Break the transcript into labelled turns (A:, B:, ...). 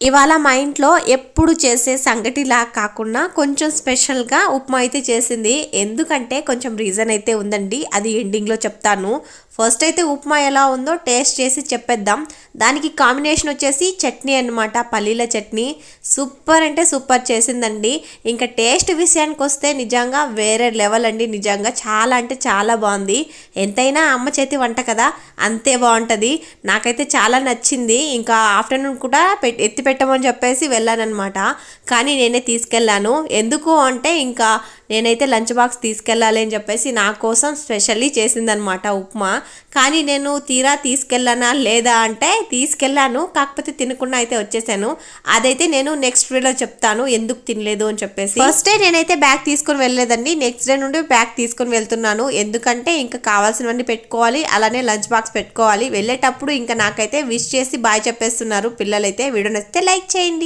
A: ఇవాళ మా ఇంట్లో ఎప్పుడు చేసే సంగటిలా కాకుండా కొంచెం స్పెషల్గా ఉప్మా అయితే చేసింది. ఎందుకంటే కొంచెం రీజన్ అయితే ఉందండి. అది ఎండింగ్లో చెప్తాను. ఫస్ట్ అయితే ఉప్మా ఎలా ఉందో టేస్ట్ చేసి చెప్పేద్దాం. దానికి కాంబినేషన్ వచ్చేసి చట్నీ అన్నమాట పల్లీల చట్నీ. సూపర్ అంటే సూపర్ చేసిందండి. ఇంకా టేస్ట్ విషయానికి వస్తే నిజంగా వేరే లెవెల్ అండి. నిజంగా చాలా అంటే చాలా బాగుంది. ఎంతైనా అమ్మ చేతి వంట కదా అంతే బాగుంటుంది. నాకైతే చాలా నచ్చింది. ఇంకా ఆఫ్టర్నూన్ కూడా ఎత్తి పెట్టమని చెప్పేసి వెళ్ళానమాట కానీ నేనే తీసుకెళ్ళాను. ఎందుకు అంటే ఇంకా నేనైతే లంచ్ బాక్స్ తీసుకెళ్ళాలి అని చెప్పేసి నా కోసం స్పెషల్లీ చేసిందనమాట ఉప్మా. కానీ నేను తీరా తీసుకెళ్ళానా లేదా అంటే తీసుకెళ్ళాను. కాకపోతే తినకుండా అయితే వచ్చేసాను. అదైతే నేను నెక్స్ట్ వీడియోలో చెప్తాను. ఎందుకు తినలేదు అని చెప్పేసి. ఫస్ట్ డే నేనైతే బ్యాగ్ తీసుకొని వెళ్ళలేదండి. నెక్స్ట్ డే నుండి బ్యాగ్ తీసుకొని వెళ్తున్నాను. ఎందుకంటే ఇంకా కావాల్సినవన్నీ పెట్టుకోవాలి. అలానే లంచ్ బాక్స్ పెట్టుకోవాలి. వెళ్ళేటప్పుడు ఇంకా నాకైతే విష్ చేసి బాయ్ చెప్పేస్తున్నారు పిల్లలైతే. వీడియో నచ్చితే లైక్ చేయండి